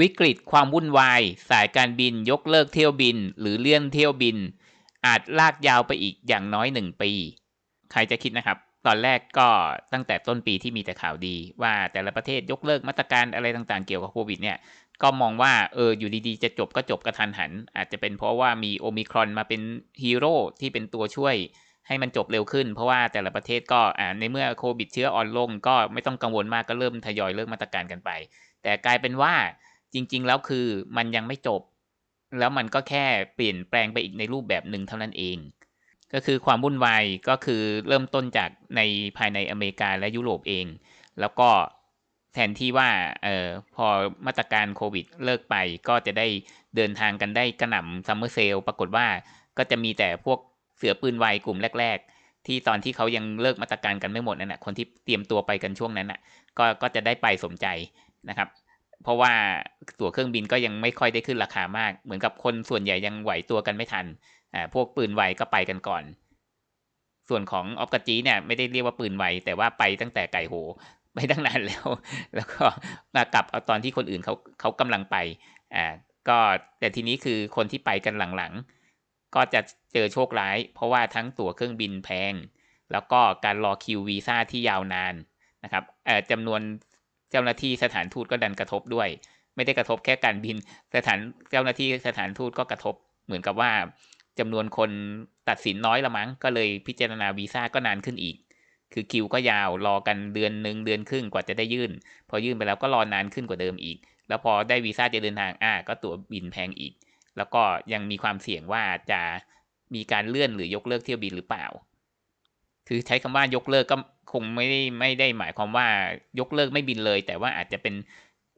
วิกฤตความวุ่นวาย สายการบินยกเลิกเที่ยวบิน หรือเลื่อนเที่ยวบิน อาจลากยาวไปอีกอย่างน้อยหนึ่งปี ใครจะคิดนะครับ ตอนแรกก็ตั้งแต่ต้นปีที่มีแต่ข่าวดี ว่าแต่ละประเทศยกเลิกมาตรการอะไรต่างๆเกี่ยวกับโควิดเนี่ยก็มองว่าเอออยู่ดีๆ จะจบก็จบกระทันหัน อาจจะเป็นเพราะว่ามีโอมิครอนมาเป็นฮีโร่ที่เป็นตัวช่วยให้มันจบเร็วขึ้น เพราะว่าแต่ละประเทศก็อ่าในเมื่อโควิดเชื้ออ่อนลง ก็ไม่ต้องกังวลมากก็เริ่มทยอยเลิกมาตรการกันไป แต่กลายเป็นว่า จริง ๆ แล้วคือมันยังไม่จบ แล้วมันก็แค่เปลี่ยนแปลงไปอีกในรูปแบบหนึ่งเท่านั้นเอง ก็คือความวุ่นวายก็คือเริ่มต้นจากในภายในอเมริกาและยุโรปเอง แล้วก็แทนที่ว่าเออพอมาตรการโควิดเลิกไปก็จะได้เดินทางกันได้กระหน่ำซัมเมอร์เซลปรากฏว่าก็จะมีแต่พวกเสือปืนไวกลุ่มแรก ๆ ที่ตอนที่เขายังเลิกมาตรการกันไม่หมดนั่นแหะคนที่เตรียมตัวไปกันช่วงนั้นน่ะก็ก็จะได้ไปสมใจนะครับ เพราะว่าตั๋วเครื่องบินก็ยังไม่ค่อยได้ขึ้นราคามาก เหมือนกับคนส่วนใหญ่ยังไหวตัวกันไม่ทันอ่าพวกปืนไวก็ไปกันก่อน ส่วนของออฟกจีเนี่ยไม่ได้เรียกว่าปืนไวแต่ว่าไปตั้งแต่ไก่โหไปตั้งนานแล้ว แล้วก็มากลับเอาตอนที่คนอื่นเขาเขากำลังไปอ่าก็แต่ทีนี้คือคนที่ไปกันหลังๆ ก็จะเจอโชคร้าย เพราะว่าทั้งตั๋วเครื่องบินแพง แล้วก็การรอคิววีซ่าที่ยาวนานนะครับเอ่อจำนวน เจ้าหน้าที่สถานทูตก็ดันกระทบด้วย ไม่ได้กระทบแค่การบินสถานเจ้าหน้าที่สถานทูตก็กระทบ เหมือนกับว่าจำนวนคนตัดสินน้อยละมั้งก็เลยพิจารณาวีซ่าก็นานขึ้นอีก คือคิวก็ยาวรอกันเดือนหนึ่งเดือนครึ่งกว่าจะได้ยื่น พอยื่นไปแล้วก็รอนานขึ้นกว่าเดิมอีก แล้วพอได้วีซ่าจะเดินทางอ่าก็ตั๋วบินแพงอีก แล้วก็ยังมีความเสี่ยงว่าจะมีการเลื่อนหรือยกเลิกเที่ยวบินหรือเปล่า คือใช้คำว่ายกเลิกก็ คงไม่ได้ไม่ได้หมายความว่ายกเลิกไม่บินเลย แต่ว่าอาจจะเป็น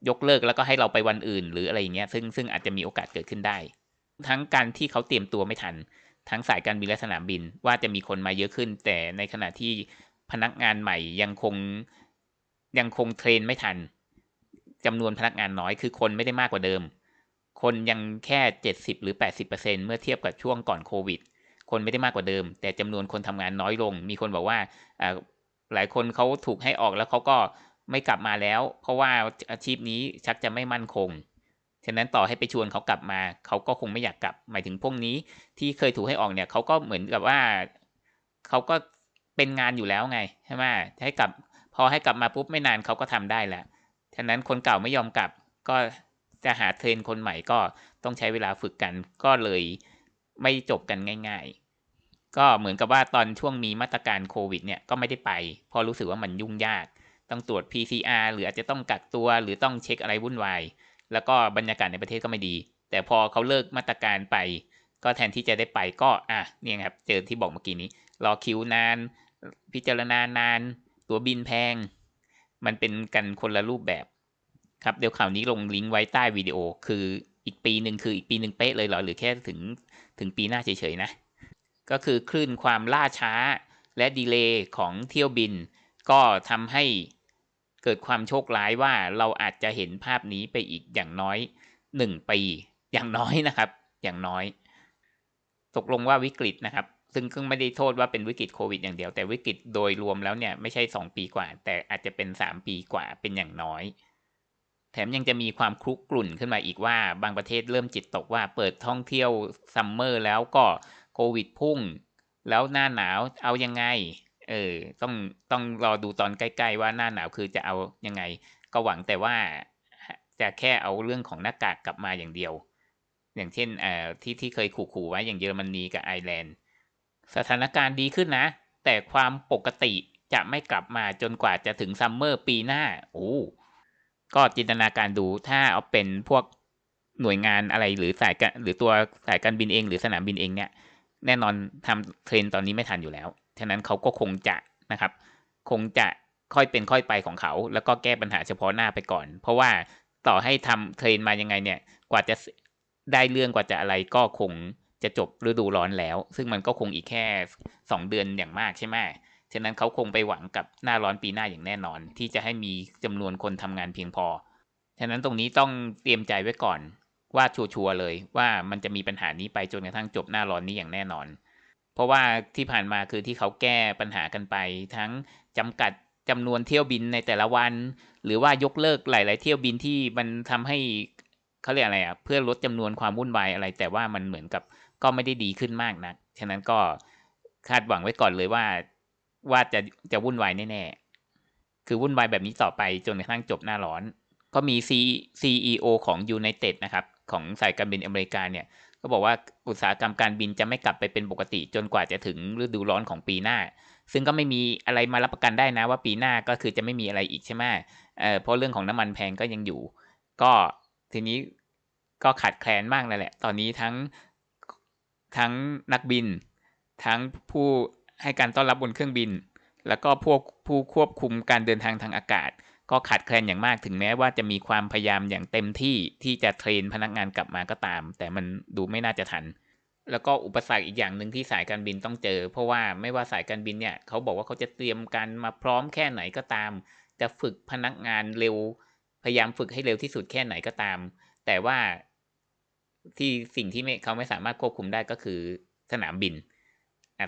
ยกเลิกแล้วก็ให้เราไปวันอื่น หรืออะไรอย่างเงี้ยซึ่งซึ่งอาจจะมีโอกาสเกิดขึ้นได้ ทั้งการที่เขาเตรียมตัวไม่ทัน ทั้งสายการบินและสนามบินว่าจะมีคนมาเยอะขึ้น แต่ในขณะที่พนักงานใหม่ยังคงยังคงเทรนไม่ทันจำนวนพนักงานน้อยคือคนไม่ได้มากกว่าเดิม คนยังแค่เจ็ดสิบหรือแปดสิบเปอร์เซ็นเมื่อเทียบกับช่วงก่อนโควิดคนไม่ได้มากกว่าเดิม แต่จำนวนคนทำงานน้อยลง มีคนบอกว่าอ่า หลายคนเขาถูกให้ออกแล้วเขาก็ไม่กลับมาแล้ว เพราะว่าอาชีพนี้ชักจะไม่มั่นคง ฉะนั้นต่อให้ไปชวนเขากลับมา เขาก็คงไม่อยากกลับ หมายถึงพวกนี้ที่เคยถูกให้ออกเนี่ยเขาก็เหมือนกับว่าเขาก็เป็นงานอยู่แล้วไงใช่ไหมให้กลับพอให้กลับมาปุ๊บไม่นานเขาก็ทำได้แหล้วฉะนั้นคนเก่าไม่ยอมกลับ ก็จะหาเทรนคนใหม่ก็ต้องใช้เวลาฝึกกัน ก็เลยไม่จบกันง่าย ๆ ก็เหมือนกับว่าตอนช่วงมีมาตรการโควิดเนี่ยก็ไม่ได้ไปเพราะรู้สึกว่ามันยุ่งยาก ต้องตรวจ PCR หรืออาจจะต้องกักตัวหรือต้องเช็คอะไรวุ่นวาย แล้วก็บรรยากาศในประเทศก็ไม่ดี แต่พอเขาเลิกมาตรการไป ก็แทนที่จะได้ไปก็อะเนี่ยครับเจอที่บอกเมื่อกี้นี้ รอคิวนาน พิจารณานาน ตัวบินแพง มันเป็นกันคนละรูปแบบครับเดี๋ยวข่าวนี้ลงลิงก์ไว้ใต้วิดีโอ คืออีกปีหนึ่งคืออีกปีหนึ่งเป๊ะเลยเหรอหรือแค่ถึงถึงปีหน้าเฉยๆนะ ก็คือคลื่นความล่าช้าและดีเลย์ของเที่ยวบิน ก็ทำให้เกิดความโชคร้ายว่าเราอาจจะเห็นภาพนี้ไปอีกอย่างน้อยหนึ่งปี อย่างน้อยนะครับ อย่างน้อย ตกลงว่าวิกฤตนะครับ ซึ่งก็ไม่ได้โทษว่าเป็นวิกฤตโควิดอย่างเดียว แต่วิกฤตโดยรวมแล้วเนี่ยไม่ใช่สองปีกว่า แต่อาจจะเป็นสามปีกว่าเป็นอย่างน้อย แถมยังจะมีความคลุกกลุ่นขึ้นมาอีกว่า บางประเทศเริ่มจิตตกว่าเปิดท่องเที่ยวซัมเมอร์แล้วก็ โควิดพุ่ง แล้วหน้าหนาวเอายังไง เออ ต้องต้องรอดูตอนใกล้ ๆ ว่าหน้าหนาวคือจะเอายังไง ก็หวังแต่ว่าจะแค่เอาเรื่องของหน้ากากกลับมาอย่างเดียว อย่างเช่นเอ่อที่ที่เคยขู่ๆไว้อย่างเยอรมนีกับไอร์แลนด์ สถานการณ์ดีขึ้นนะ แต่ความปกติจะไม่กลับมาจนกว่าจะถึงซัมเมอร์ปีหน้า โอ้ก็จินตนาการดูถ้าเอาเป็นพวกหน่วยงานอะไรหรือสายการหรือตัวสายการบินเอง หรือสนามบินเองเนี่ย แน่นอนทำเทรนตอนนี้ไม่ทันอยู่แล้ว ฉะนั้นเขาก็คงจะนะครับ คงจะค่อยเป็นค่อยไปของเขา แล้วก็แก้ปัญหาเฉพาะหน้าไปก่อน เพราะว่าต่อให้ทำเทรนมายังไงเนี่ย กว่าจะได้เรื่องกว่าจะอะไรก็คงจะจบฤดูร้อนแล้ว ซึ่งมันก็คงอีกแค่สองเดือนอย่างมากใช่ไหมฉะนั้นเขาคงไปหวังกับหน้าร้อนปีหน้าอย่างแน่นอน ที่จะให้มีจำนวนคนทำงานเพียงพอ ฉะนั้นตรงนี้ต้องเตรียมใจไว้ก่อน ว่าชัวร์เลยว่ามันจะมีปัญหานี้ไปจนกระทั่งจบหน้าร้อนนี้อย่างแน่นอน เพราะว่าที่ผ่านมาคือที่เขาแก้ปัญหากันไป ทั้งจำกัดจำนวนเที่ยวบินในแต่ละวัน หรือว่ายกเลิกหลาย ๆ เที่ยวบินที่มันทำให้เขาเรียกอะไรอะเพื่อลดจำนวนความวุ่นวายอะไร แต่ว่ามันเหมือนกับก็ไม่ได้ดีขึ้นมากนะฉะนั้นก็คาดหวังไว้ก่อนเลยว่า ว่าจะจะวุ่นวายแน่ๆคือวุ่นวายแบบนี้ต่อไปจนกระทั่งจบหน้าร้อน ก็มี C CEO ของ United นะครับ ของสายการบินอเมริกาเนี่ยก็บอกว่าอุตสาหกรรมการบินจะไม่กลับไปเป็นปกติ จนกว่าจะถึงฤดูร้อนของปีหน้า ซึ่งก็ไม่มีอะไรมารับประกันได้นะว่าปีหน้าก็คือจะไม่มีอะไรอีกใช่ไหมเเพราะเรื่องของน้ำมันแพงก็ยังอยู่ ก็ทีนี้ก็ขาดแคลนมากเลยแหละ ตอนนี้ทั้งทั้งนักบิน ทั้งผู้ให้การต้อนรับบนเครื่องบิน แล้วก็พวกผู้ควบคุมการเดินทางทางอากาศ ก็ขาดแคลนอย่างมากถึงแม้ว่าจะมีความพยายามอย่างเต็มที่ที่จะเทรนพนักงานกลับมาก็ตาม แต่มันดูไม่น่าจะทัน แล้วก็อุปสรรคอีกอย่างหนึ่งที่สายการบินต้องเจอ เพราะว่าไม่ว่าสายการบินเนี่ยเขาบอกว่าเขาจะเตรียมการมาพร้อมแค่ไหนก็ตาม จะฝึกพนักงานเร็ว พยายามฝึกให้เร็วที่สุดแค่ไหนก็ตาม แต่ว่าที่สิ่งที่ไม่เขาไม่สามารถควบคุมได้ก็คือสนามบิน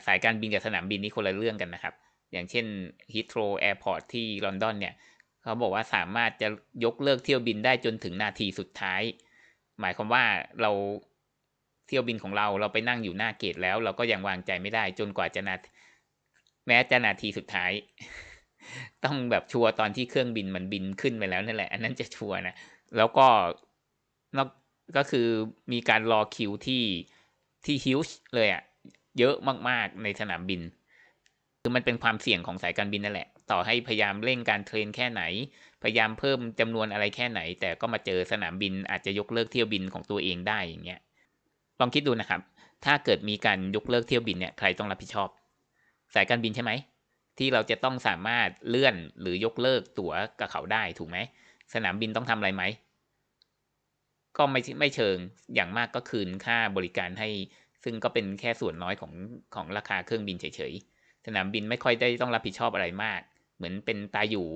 สายการบินกับสนามบินนี่คนละเรื่องกันนะครับ อย่างเช่น Heathrow Airport ที่ลอนดอนเนี่ย เขาบอกว่าสามารถจะยกเลิกเที่ยวบินได้จนถึงนาทีสุดท้าย หมายความว่าเราเที่ยวบินของเราเราไปนั่งอยู่หน้าเกตแล้ว เราก็ยังวางใจไม่ได้จนกว่าจะนาแม้จะนาทีสุดท้าย ต้องแบบชัวร์ตอนที่เครื่องบินมันบินขึ้นไปแล้วนั่นแหละ อันนั้นจะชัวร์นะแล้วก็นอกก็คือมีการรอคิวที่ที่ฮิวช์เลยอะ่ะเยอะมากๆในสนามบิน คือมันเป็นความเสี่ยงของสายการบินนั่นแหละ ต่อให้พยายามเร่งการเทรนแค่ไหน พยายามเพิ่มจำนวนอะไรแค่ไหน แต่ก็มาเจอสนามบินอาจจะยกเลิกเที่ยวบินของตัวเองได้อย่างเงี้ยลองคิดดูนะครับ ถ้าเกิดมีการยกเลิกเที่ยวบินเนี่ยใครต้องรับผิดชอบ สายการบินใช่ไหมที่เราจะต้องสามารถเลื่อนหรือยกเลิกตั๋วกับเขาได้ถูกไหมสนามบินต้องทำอะไรไหมก็ไม่ไม่เชิงอย่างมากก็คืนค่าบริการให้ ซึ่งก็เป็นแค่ส่วนน้อยของของราคาเครื่องบินเฉยๆสนามบินไม่ค่อยได้ต้องรับผิดชอบอะไรมาก เหมือนเป็นตายอยู่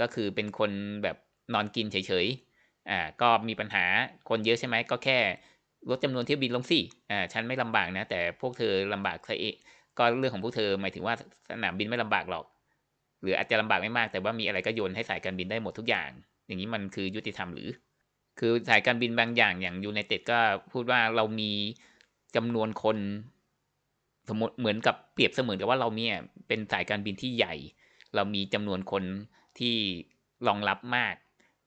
ก็คือเป็นคนแบบนอนกินเฉยๆ อ่า ก็มีปัญหาคนเยอะใช่ไหมก็แค่ลดจำนวนเที่ยวบินลงสิอ่า ฉันไม่ลำบากนะ แต่พวกเธอลำบากซะเองก็เรื่องของพวกเธอหมายถึงว่าสนามบินไม่ลำบากหรอก หรืออาจจะลำบากไม่มาก แต่ว่ามีอะไรก็โยนให้สายการบินได้หมดทุกอย่าง อย่างนี้มันคือยุติธรรมหรือ คือสายการบินบางอย่างอย่างยูไนเต็ดก็พูดว่าเรามีจำนวนคนสมมติเหมือนกับเปรียบเสมือนกับว่าเราเนี่ยเป็นสายการบินที่ใหญ่ เรามีจำนวนคนที่รองรับมาก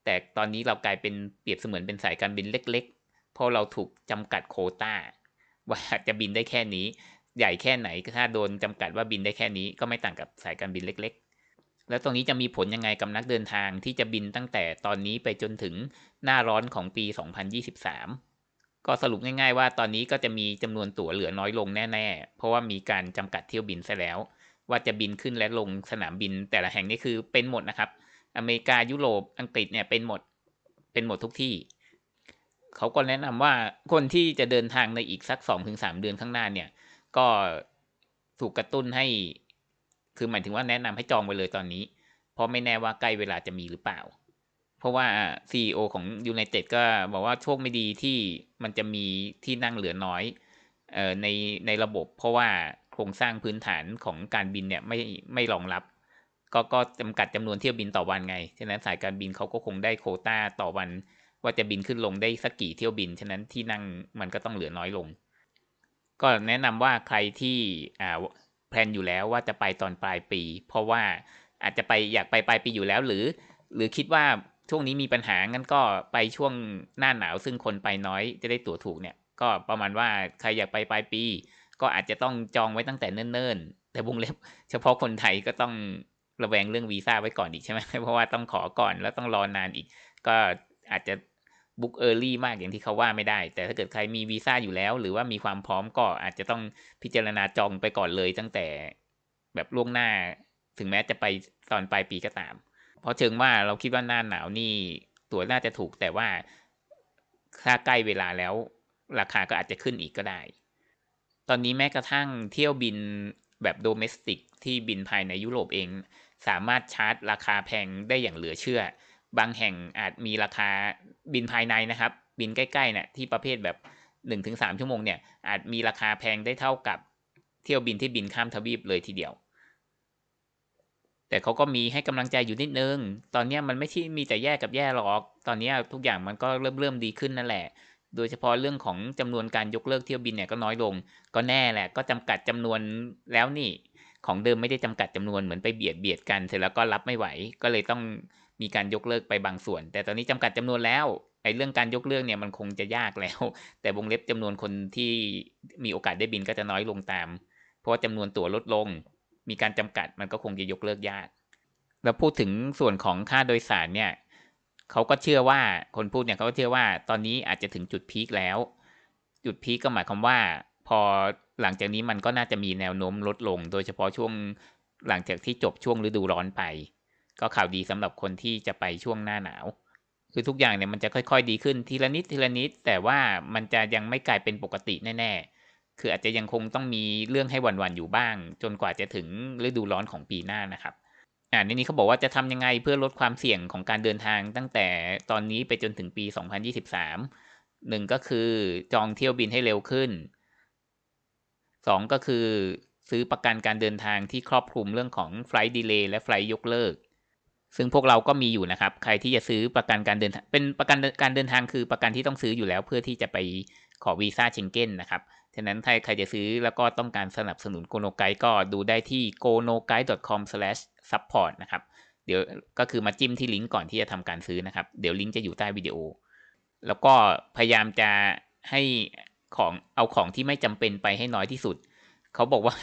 แต่ตอนนี้เรากลายเป็นเปรียบเสมือนเป็นสายการบินเล็ก ๆ เพราะเราถูกจำกัดโคตาว่าจะบินได้แค่นี้ ใหญ่แค่ไหนถ้าโดนจำกัดว่าบินได้แค่นี้ก็ไม่ต่างกับสายการบินเล็ก ๆ แล้วตรงนี้จะมีผลยังไงกับนักเดินทางที่จะบินตั้งแต่ตอนนี้ไปจนถึงหน้าร้อนของปี 2023ก็สรุปง่ายๆว่าตอนนี้ก็จะมีจำนวนตั๋วเหลือน้อยลงแน่ ๆ เพราะว่ามีการจำกัดเที่ยวบินซะแล้ว ว่าจะบินขึ้นและลงสนามบินแต่ละแห่งนี่คือเป็นหมดนะครับ อเมริกายุโรปอังกฤษเนี่ยเป็นหมดเป็นหมดทุกที่ เขาก็แนะนำว่าคนที่จะเดินทางในอีกสักสองถึงสามเดือนข้างหน้าเนี่ย ก็ถูกกระตุ้นให้ คือหมายถึงว่าแนะนำให้จองไปเลยตอนนี้ เพราะไม่แน่ว่าใกล้เวลาจะมีหรือเปล่า เพราะว่า CEO ของ United ก็บอกว่าโชคไม่ดีที่มันจะมีที่นั่งเหลือน้อยออในในระบบ เพราะว่า โครงสร้างพื้นฐานของการบินเนี่ยไม่ไม่รองรับ ก็ก็จำกัดจำนวนเที่ยวบินต่อวันไง ฉะนั้นสายการบินเขาก็คงได้โคต้าต่อวัน ว่าจะบินขึ้นลงได้สักกี่เที่ยวบิน ฉะนั้นที่นั่งมันก็ต้องเหลือน้อยลง ก็แนะนำว่าใครที่อ่าแพลนอยู่แล้วว่าจะไปตอนปลายปี เพราะว่าอาจจะไปอยากไปปลายปีอยู่แล้วหรือ หรือคิดว่าช่วงนี้มีปัญหางั้นก็ไปช่วงหน้าหนาวซึ่งคนไปน้อยจะได้ตั๋วถูกเนี่ย ก็ประมาณว่าใครอยากไปปลายปี ก็อาจจะต้องจองไว้ตั้งแต่เนิ่นๆ แต่วงเล็บเฉพาะคนไทยก็ต้องระแวงเรื่องวีซ่าไว้ก่อนอีกใช่ไหมเพราะว่าต้องขอก่อนแล้วต้องรอนานอีก ก็อาจจะบุ๊กเออร์ลี่มากอย่างที่เขาว่าไม่ได้ แต่ถ้าเกิดใครมีวีซ่าอยู่แล้ว หรือว่ามีความพร้อมก็อาจจะต้องพิจารณาจองไปก่อนเลยตั้งแต่แบบล่วงหน้า ถึงแม้จะไปตอนปลายปีก็ตาม เพราะเชิงว่าเราคิดว่าหน้าหนาวนี่ตั๋วน่าจะถูกแต่ว่าถ้าใกล้เวลาแล้ว ราคาก็อาจจะขึ้นอีกก็ได้ ตอนนี้แม้กระทั่งเที่ยวบินแบบโดเมสติกที่บินภายในยุโรปเอง สามารถชาร์จราคาแพงได้อย่างเหลือเชื่อ บางแห่งอาจมีราคาบินภายในนะครับ บินใกล้ๆเนะี่ยที่ประเภทแบบ 1-3 ชั่วโมงเนี่ยอาจมีราคาแพงได้เท่ากับเที่ยวบินที่บินข้ามทวีปเลยทีเดียว แต่เขาก็มีให้กำลังใจอยู่นิดนึง ตอนนี้มันไม่ใช่มีแต่แย่กับแย่หรอก ตอนนี้ทุกอย่างมันก็เริ่มเริ่มดีขึ้นนั่นแหละ โดยเฉพาะเรื่องของจำนวนการยกเลิกเที่ยวบินเนี่ยก็น้อยลง ก็แน่แหละ ก็จำกัดจำนวนแล้วนี่ ของเดิมไม่ได้จำกัดจำนวนเหมือนไปเบียดเบียดกันเสร็จแล้วก็รับไม่ไหว ก็เลยต้องมีการยกเลิกไปบางส่วน แต่ตอนนี้จำกัดจำนวนแล้วไอ้เรื่องการยกเลิกเนี่ยมันคงจะยากแล้ว แต่วงเล็บจำนวนคนที่มีโอกาสได้บินก็จะน้อยลงตาม เพราะว่าจำนวนตั๋วลดลง มีการจำกัดมันก็คงจะยกเลิกยาก แล้วพูดถึงส่วนของค่าโดยสารเนี่ย เขาก็เชื่อว่าคนพูดเนี่ยเขาก็เชื่อว่าตอนนี้อาจจะถึงจุดพีคแล้ว จุดพีคก็หมายความว่า พอหลังจากนี้มันก็น่าจะมีแนวโน้มลดลง โดยเฉพาะช่วงหลังจากที่จบช่วงฤดูร้อนไป ก็ข่าวดีสำหรับคนที่จะไปช่วงหน้าหนาว คือทุกอย่างเนี่ยมันจะค่อย ๆ ดีขึ้นทีละนิดทีละนิด แต่ว่ามันจะยังไม่กลายเป็นปกติแน่ๆ คืออาจจะยังคงต้องมีเรื่องให้หวั่นๆอยู่บ้าง จนกว่าจะถึงฤดูร้อนของปีหน้านะครับ อ่าในนี้เขาบอกว่าจะทำยังไงเพื่อลดความเสี่ยงของการเดินทางตั้งแต่ตอนนี้ไปจนถึงปี 2023หนึ่งก็คือจองเที่ยวบินให้เร็วขึ้นสองก็คือซื้อประกันการเดินทางที่ครอบคลุมเรื่องของไฟล์ดีเลย์และไฟล์ยกเลิก ซึ่งพวกเราก็มีอยู่นะครับ ใครที่จะซื้อประกันการเดินทางเป็นประกันการเดินทางคือประกันที่ต้องซื้ออยู่แล้วเพื่อที่จะไปขอวีซ่าเชงเก้นนะครับฉะนั้นถ้าใครจะซื้อแล้วก็ต้องการสนับสนุนโกโนไกก็ดูได้ที่ gonoguide.com/support นะครับ เดี๋ยวก็คือมาจิ้มที่ลิงก์ก่อนที่จะทำการซื้อนะครับ เดี๋ยวลิงก์จะอยู่ใต้วิดีโอ แล้วก็พยายามจะให้ของเอาของที่ไม่จำเป็นไปให้น้อยที่สุด เขาบอกว่า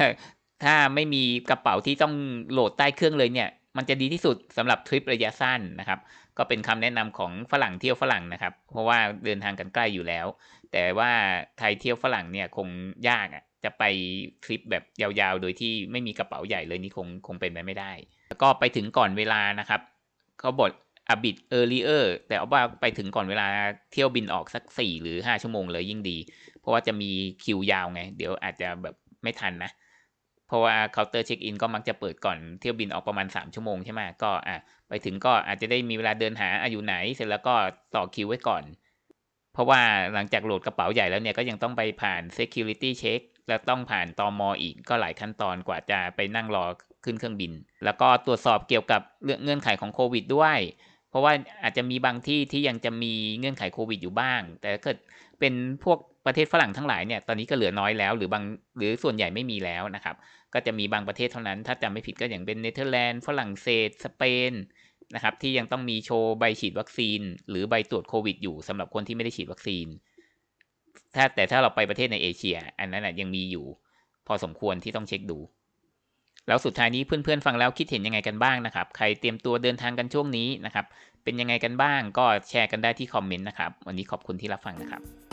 ถ้าไม่มีกระเป๋าที่ต้องโหลดใต้เครื่องเลยเนี่ย มันจะดีที่สุดสำหรับทริประยะสั้นนะครับ ก็เป็นคำแนะนำของฝรั่งเที่ยวฝรั่งนะครับ เพราะว่าเดินทางกันใกล้อยู่แล้ว แต่ว่าไทยเที่ยวฝรั่งเนี่ยคงยากอะ จะไปทริปแบบยาวๆ โดยที่ไม่มีกระเป๋าใหญ่เลยนี่คงคงเป็นไปไม่ได้ แล้วก็ไปถึงก่อนเวลานะครับเขาบอก a bit earlier แต่เอาว่าไปถึงก่อนเวลาเที่ยวบินออกสัก 4 หรือ 5 ชั่วโมงเลยยิ่งดี เพราะว่าจะมีคิวยาวไง เดี๋ยวอาจจะแบบไม่ทันนะ เพราะว่าเคาน์เตอร์เช็คอินก็มักจะเปิดก่อนเที่ยวบินออกประมาณ 3 ชั่วโมงใช่ไหมก็อะไปถึงก็อาจจะได้มีเวลาเดินหาอะอยู่ไหน เสร็จแล้วก็ต่อคิวไว้ก่อน เพราะว่าหลังจากโหลดกระเป๋าใหญ่แล้วเนี่ยก็ยังต้องไปผ่าน security check แล้วต้องผ่านตอมออีกก็หลายขั้นตอนกว่าจะไปนั่งรอขึ้นเครื่องบิน แล้วก็ตรวจสอบเกี่ยวกับเรื่องเงื่อนไขของโควิดด้วย เพราะว่าอาจจะมีบางที่ที่ยังจะมีเงื่อนไขโควิดอยู่บ้าง แต่เกิดเป็นพวกประเทศฝรั่งทั้งหลายเนี่ยตอนนี้ก็เหลือน้อยแล้ว หรือบางหรือส่วนใหญ่ไม่มีแล้วนะครับ ก็จะมีบางประเทศเท่านั้น ถ้าจำไม่ผิดก็อย่างเป็นเนเธอร์แลนด์ฝรั่งเศสสเปนนะครับที่ยังต้องมีโชว์ใบฉีดวัคซีน หรือใบตรวจโควิดอยู่สำหรับคนที่ไม่ได้ฉีดวัคซีน ถ้าแต่ถ้าเราไปประเทศในเอเชีย อันนั้นยังมีอยู่ พอสมควรที่ต้องเช็คดู แล้วสุดท้ายนี้เพื่อนๆฟังแล้วคิดเห็นยังไงกันบ้างนะครับ ใครเตรียมตัวเดินทางกันช่วงนี้นะครับ เป็นยังไงกันบ้างก็แชร์กันได้ที่คอมเมนต์นะครับ วันนี้ขอบคุณที่รับฟังนะครับ